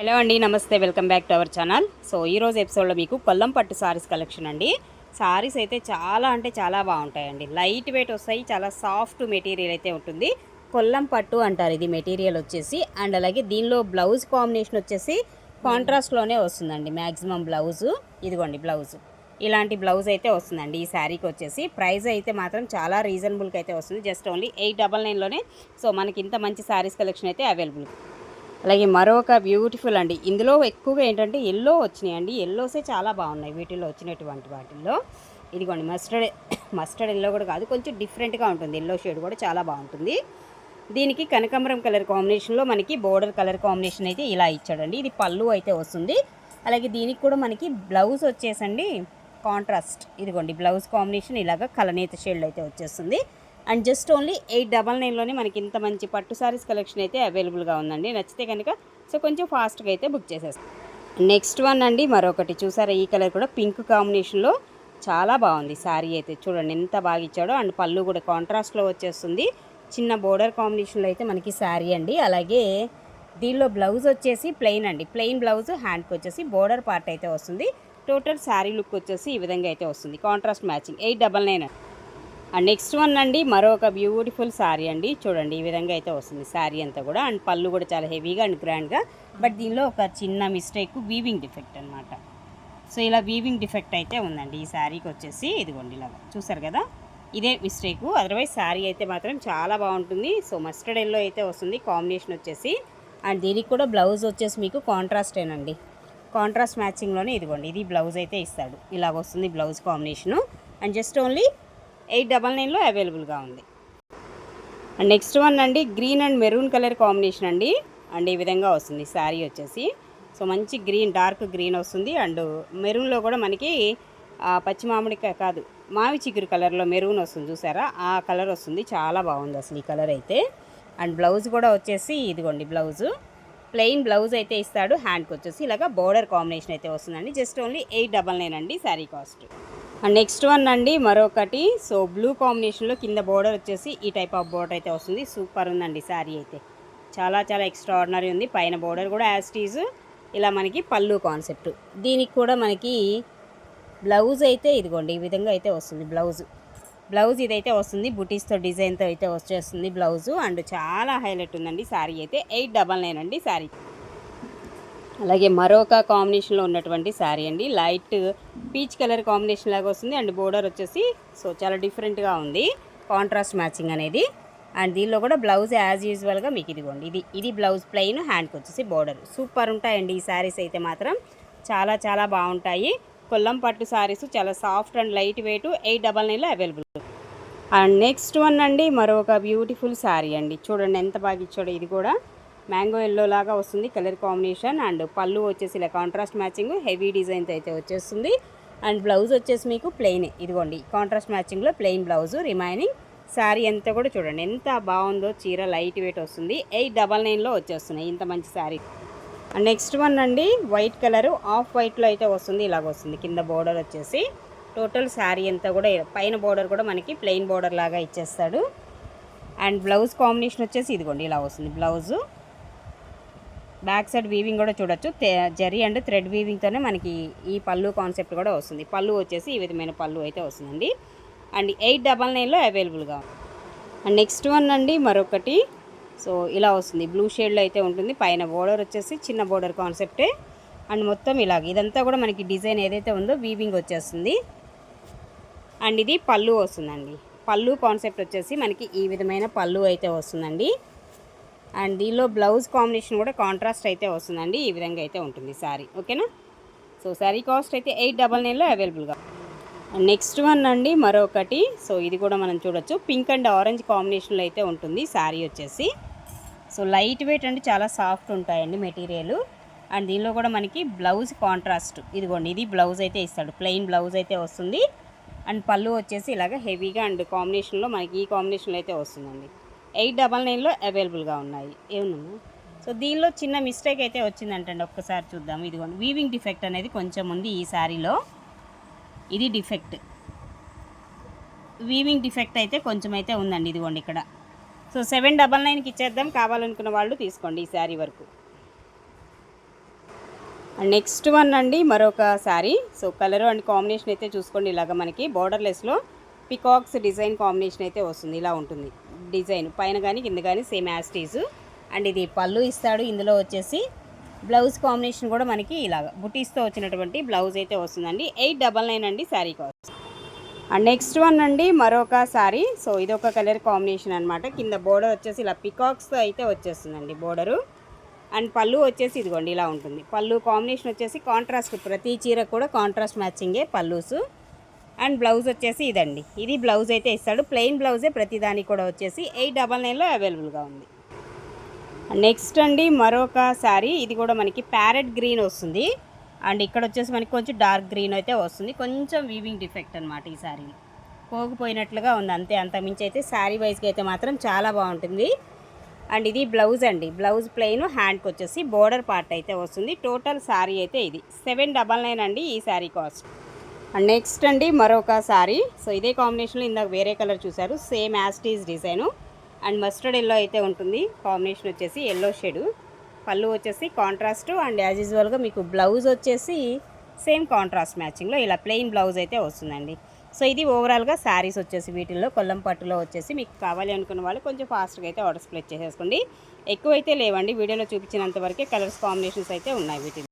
Hello అండి నమస్తే welcome back to our channel. So ఈ రోజు ఎపిసోడ్లో మీకు కొల్లం పట్టు సారీస్ కలెక్షన్ అండి. సారీస్ అయితే చాలా అంటే చాలా బాగుంటాయండి. లైట్ వెయిట్ వస్తాయి చాలా సాఫ్ట్ మెటీరియల్ అయితే ఉంటుంది. కొల్లం పట్టు అంటారు ఇది మెటీరియల్ వచ్చేసి. అండ్ అలాగే దీనిలో బ్లౌజ్ కాంబినేషన్ వచ్చేసి కాంట్రాస్ట్లోనే వస్తుందండి. మ్యాక్సిమం బ్లౌజు ఇదిగోండి బ్లౌజు. ఇలాంటి బ్లౌజ్ అయితే వస్తుందండి. ఈ శారీకి వచ్చేసి ప్రైస్ అయితే మాత్రం చాలా రీజనబుల్కి అయితే వస్తుంది. జస్ట్ ఓన్లీ ఎయిట్ డబల్ నైన్లోనే సో మనకి ఇంత మంచి శారీస్ కలెక్షన్ అయితే అవైలబుల్. అలాగే మరొక బ్యూటిఫుల్ అండి. ఇందులో ఎక్కువగా ఏంటంటే ఎల్లో వచ్చినాయండి. ఎల్లోసే చాలా బాగున్నాయి వీటిల్లో వచ్చినటువంటి వాటిల్లో. ఇదిగోండి మస్టర్డ్ మస్టర్డ్ ఎల్లో కూడా కాదు కొంచెం డిఫరెంట్గా ఉంటుంది. ఎల్లో షేడ్ కూడా చాలా బాగుంటుంది. దీనికి కనకాంబరం కలర్ కాంబినేషన్లో మనకి బోర్డర్ కలర్ కాంబినేషన్ అయితే ఇలా ఇచ్చాడండి. ఇది పళ్ళు అయితే వస్తుంది. అలాగే దీనికి కూడా మనకి బ్లౌజ్ వచ్చేసండి. కాంట్రాస్ట్ ఇదిగోండి బ్లౌజ్ కాంబినేషన్ ఇలాగ కలనేత షేడ్ అయితే వచ్చేస్తుంది. And just only eight double నైన్లోనే మనకి ఇంత మంచి పట్టు సారీస్ కలెక్షన్ అయితే అవైలబుల్గా ఉందండి. నచ్చితే కనుక సో కొంచెం ఫాస్ట్గా అయితే బుక్ చేసేస్తాం. నెక్స్ట్ వన్ అండి మరొకటి చూసారా? ఈ కలర్ కూడా పింక్ కాంబినేషన్లో చాలా బాగుంది శారీ అయితే. చూడండి ఎంత బాగా ఇచ్చాడో. అండ్ పళ్ళు కూడా కాంట్రాస్ట్లో వచ్చేస్తుంది. చిన్న బోర్డర్ కాంబినేషన్లో అయితే మనకి శారీ అండి. అలాగే దీనిలో బ్లౌజ్ వచ్చేసి ప్లెయిన్ అండి. ప్లెయిన్ బ్లౌజ్ హ్యాండ్కి వచ్చేసి బోర్డర్ పార్ట్ అయితే వస్తుంది. టోటల్ శారీ లుక్ వచ్చేసి ఈ విధంగా అయితే వస్తుంది. Contrast matching eight double nine అండి నెక్స్ట్ వన్ అండి మరొక బ్యూటిఫుల్ శారీ అండి. చూడండి ఈ విధంగా అయితే వస్తుంది శారీ అంతా కూడా. అండ్ పళ్ళు కూడా చాలా హెవీగా అండ్ గ్రాండ్గా బట్ దీనిలో ఒక చిన్న మిస్టేక్ వీవింగ్ డిఫెక్ట్ అనమాట సో ఇలా వీవింగ్ డిఫెక్ట్ అయితే ఉందండి. ఈ శారీకి వచ్చేసి ఇదిగోండి ఇలాగా చూసారు కదా? ఇదే మిస్టేక్ అదర్వైజ్ శారీ అయితే మాత్రం చాలా బాగుంటుంది. సో మస్టర్డ్ ఎల్లో అయితే వస్తుంది. కాంబినేషన్ వచ్చేసి. అండ్ దీనికి కూడా బ్లౌజ్ వచ్చేసి మీకు కాంట్రాస్టేనండి కాంట్రాస్ట్ మ్యాచింగ్లోనే ఇదిగోండి. ఇది బ్లౌజ్ అయితే ఇస్తాడు. ఇలాగ వస్తుంది blouse combination and just only eight double నైన్లో అవైలబుల్గా ఉంది. అండ్ నెక్స్ట్ వన్ అండి green and maroon colour combination అండి. అండ్ ఈ విధంగా వస్తుంది శారీ వచ్చేసి. సో మంచి గ్రీన్ డార్క్ గ్రీన్ వస్తుంది. అండ్ మెరూన్లో కూడా మనకి పచ్చి మామిడికాయ కాదు మావి చిగురు కలర్లో మెరూన్ వస్తుంది చూసారా? ఆ కలర్ వస్తుంది. చాలా బాగుంది అసలు ఈ కలర్ అయితే. అండ్ బ్లౌజ్ కూడా వచ్చేసి ఇదిగోండి బ్లౌజు. ప్లెయిన్ బ్లౌజ్ అయితే ఇస్తాడు హ్యాండ్కి వచ్చేసి. ఇలాగ బోర్డర్ కాంబినేషన్ అయితే వస్తుందండి. Just only eight double nine అండి శారీ కాస్ట్. నెక్స్ట్ వన్ అండి మరొకటి. సో బ్లూ కాంబినేషన్లో కింద బోర్డర్ వచ్చేసి ఈ టైప్ ఆఫ్ బోర్డర్ అయితే వస్తుంది. సూపర్ ఉందండి శారీ అయితే. చాలా చాలా ఎక్స్ట్రా ఆర్డినరీ ఉంది. పైన బోర్డర్ కూడా యాస్టీజ్ ఇలా మనకి పళ్ళు కాన్సెప్ట్. దీనికి కూడా మనకి బ్లౌజ్ అయితే ఇదిగోండి ఈ విధంగా అయితే వస్తుంది బ్లౌజ్. బ్లౌజ్ ఇదైతే వస్తుంది. బుటీస్తో డిజైన్తో అయితే వచ్చేస్తుంది బ్లౌజు. అండ్ చాలా హైలైట్ ఉందండి శారీ అయితే. ఎయిట్ డబల్ నైన్ అండి శారీ. అలాగే మరొక కాంబినేషన్లో ఉన్నటువంటి శారీ అండి. లైట్ పీచ్ కలర్ కాంబినేషన్ లాగా వస్తుంది. అండ్ బోర్డర్ వచ్చేసి సో చాలా డిఫరెంట్గా ఉంది. కాంట్రాస్ట్ మ్యాచింగ్ అనేది. అండ్ దీనిలో కూడా బ్లౌజ్ యాజ్ యూజువల్గా మీకు ఇదిగోండి. ఇది ఇది బ్లౌజ్ ప్లెయిన్ హ్యాండ్కి వచ్చేసి బోర్డర్. సూపర్ ఉంటాయండి ఈ శారీస్ అయితే మాత్రం. చాలా చాలా బాగుంటాయి. కొల్లం పట్టు శారీస్ చాలా soft and light weight eight double నైన్లో అవైలబుల్. అండ్ నెక్స్ట్ వన్ అండి మరొక బ్యూటిఫుల్ శారీ అండి. చూడండి ఎంత బాగా ఇచ్చాడో ఇది కూడా. మ్యాంగో ఎల్లో లాగా వస్తుంది కలర్ కాంబినేషన్. అండ్ పళ్ళు వచ్చేసి ఇలా కాంట్రాస్ట్ మ్యాచింగ్ హెవీ డిజైన్తో అయితే వచ్చేస్తుంది. అండ్ బ్లౌజ్ వచ్చేసి మీకు ప్లెయిన్ ఇదిగోండి కాంట్రాస్ట్ మ్యాచింగ్లో ప్లెయిన్ బ్లౌజ్ రిమైనింగ్ శారీ అంతా కూడా చూడండి. ఎంత బాగుందో చీర లైట్ వెయిట్ వస్తుంది. ఎయిట్ డబల్ నైన్లో వచ్చేస్తున్నాయి ఇంత మంచి శారీ అండ్ నెక్స్ట్ వన్ అండి వైట్ కలర్ ఆఫ్ వైట్లో అయితే వస్తుంది ఇలాగ వస్తుంది. కింద బోర్డర్ వచ్చేసి టోటల్ శారీ అంతా కూడా పైన బోర్డర్ కూడా మనకి ప్లెయిన్ బోర్డర్ లాగా ఇచ్చేస్తాడు. అండ్ బ్లౌజ్ కాంబినేషన్ వచ్చేసి ఇదిగోండి ఇలా వస్తుంది. బ్లౌజు బ్యాక్ సైడ్ వీవింగ్ కూడా చూడొచ్చు. జరీ అండ్ థ్రెడ్ వీవింగ్తోనే మనకి ఈ పళ్ళు కాన్సెప్ట్ కూడా వస్తుంది. పళ్ళు వచ్చేసి ఈ విధమైన పళ్ళు అయితే వస్తుందండి. అండ్ ఎయిట్ డబల్ నైన్లో అవైలబుల్గా అండ్ నెక్స్ట్ వన్ అండి మరొకటి. సో ఇలా వస్తుంది. బ్లూ షేడ్లో అయితే ఉంటుంది. పైన బోర్డర్ వచ్చేసి చిన్న బోర్డర్ కాన్సెప్టే. అండ్ మొత్తం ఇలాగ. ఇదంతా కూడా మనకి డిజైన్ ఏదైతే ఉందో వీవింగ్ వచ్చేస్తుంది. అండ్ ఇది పళ్ళు వస్తుందండి. పళ్ళు కాన్సెప్ట్ వచ్చేసి మనకి ఈ విధమైన పళ్ళు అయితే వస్తుందండి. అండ్ దీనిలో బ్లౌజ్ కాంబినేషన్ కూడా కాంట్రాస్ట్ అయితే వస్తుందండి. ఈ విధంగా అయితే ఉంటుంది శారీ ఓకేనా? సో శారీ కాస్ట్ అయితే ఎయిట్ డబల్ నైన్లో అవైలబుల్గా. నెక్స్ట్ వన్ అండి మరొకటి. సో ఇది కూడా మనం చూడొచ్చు. పింక్ అండ్ ఆరెంజ్ కాంబినేషన్లో అయితే ఉంటుంది శారీ వచ్చేసి. సో లైట్ వెయిట్ అండి చాలా సాఫ్ట్ ఉంటాయండి మెటీరియల్. అండ్ దీనిలో కూడా మనకి బ్లౌజ్ కాంట్రాస్ట్. ఇదిగోండి ఇది బ్లౌజ్ అయితే ఇస్తాడు. ప్లెయిన్ బ్లౌజ్ అయితే వస్తుంది. అండ్ పళ్ళు వచ్చేసి ఇలాగ హెవీగా అండ్ కాంబినేషన్లో మనకి ఈ కాంబినేషన్లో అయితే వస్తుందండి. ఎయిట్ డబల్ నైన్లో అవైలబుల్గా ఉన్నాయి. ఏమన్నా సో దీనిలో చిన్న మిస్టేక్ అయితే వచ్చిందంటండి. ఒక్కసారి చూద్దాం. ఇదిగోండి. వీవింగ్ డిఫెక్ట్ అనేది కొంచెం ఉంది ఈ శారీలో ఇది డిఫెక్ట్. వీవింగ్ డిఫెక్ట్ అయితే కొంచెం అయితే ఉందండి. ఇదిగోండి ఇక్కడ. సో సెవెన్ డబల్ నైన్కి ఇచ్చేద్దాం. కావాలనుకున్న వాళ్ళు తీసుకోండి ఈ శారీ వరకు. నెక్స్ట్ వన్ అండి మరొక sari so colour and combination అయితే చూసుకోండి ఇలాగ మనకి. బార్డర్లెస్లో పికాక్స్ డిజైన్ కాంబినేషన్ అయితే వస్తుంది. ఇలా ఉంటుంది. డిజైన్ పైన కానీ కింద కానీ సేమ్ యాస్టీజు అండ్ ఇది పళ్ళు ఇస్తాడు. ఇందులో వచ్చేసి బ్లౌజ్ కాంబినేషన్ కూడా మనకి ఇలాగ బుటీస్తో వచ్చినటువంటి బ్లౌజ్ అయితే వస్తుందండి. ఎయిట్ డబల్ నైన్ అండి sari cost. And next one అండి మరొక శారీ. సో ఇదొక కలర్ కాంబినేషన్ అనమాట కింద బోర్డర్ వచ్చేసి ఇలా పికాక్స్తో అయితే వచ్చేస్తుందండి బోర్డరు. అండ్ పళ్ళు వచ్చేసి ఇదిగోండి ఇలా ఉంటుంది. పళ్ళు కాంబినేషన్ వచ్చేసి కాంట్రాస్ట్. ప్రతి చీర కూడా కాంట్రాస్ట్ మ్యాచింగే పళ్ళుసు. అండ్ బ్లౌజ్ వచ్చేసి ఇదండి. ఇది బ్లౌజ్ అయితే ఇస్తాడు. ప్లెయిన్ బ్లౌజే ప్రతి దానికి కూడా వచ్చేసి ఎయిట్ డబల్ నైన్లో అవైలబుల్గా ఉంది. నెక్స్ట్ అండి మరొక శారీ ఇది కూడా మనకి ప్యారెట్ గ్రీన్ వస్తుంది. అండ్ ఇక్కడ వచ్చేసి మనకి కొంచెం డార్క్ గ్రీన్ అయితే వస్తుంది. కొంచెం వీవింగ్ డిఫెక్ట్ అనమాట ఈ శారీ పోగిపోయినట్లుగా ఉంది. అంతే అంత మించి అయితే శారీ వైజ్గా అయితే మాత్రం చాలా బాగుంటుంది. అండ్ ఇది బ్లౌజ్ అండి. బ్లౌజ్ ప్లెయిన్ హ్యాండ్కి వచ్చేసి బోర్డర్ పార్ట్ అయితే వస్తుంది. టోటల్ శారీ అయితే ఇది. సెవెన్ డబల్ నైన్ అండి ఈ శారీ కాస్ట్. అండ్ నెక్స్ట్ అండి మరొక సారీ సో ఇదే కాంబినేషన్లో ఇందాక వేరే కలర్ చూసారు సేమ్ యాస్టీజ్ డిజైను అండ్ మస్టర్డ్ ఎల్లో అయితే ఉంటుంది. కాంబినేషన్ వచ్చేసి ఎల్లో షేడు పళ్ళు వచ్చేసి కాంట్రాస్ట్ అండ్ యాజ్ యూజువల్గా మీకు బ్లౌజ్ వచ్చేసి సేమ్ కాంట్రాస్ట్ మ్యాచింగ్లో ఇలా ప్లెయిన్ బ్లౌజ్ అయితే వస్తుందండి. సో ఇది ఓవరాల్గా శారీస్ వచ్చేసి వీటిల్లో కొల్లం పట్టులో వచ్చేసి మీకు కావాలి అనుకున్న వాళ్ళు కొంచెం ఫాస్ట్గా అయితే ఆర్డర్స్ ప్లేస్ చేసేసుకోండి. ఎక్కువైతే లేవండి. వీడియోలో చూపించినంత వరకే కలర్స్ కాంబినేషన్స్ అయితే ఉన్నాయి వీటిలో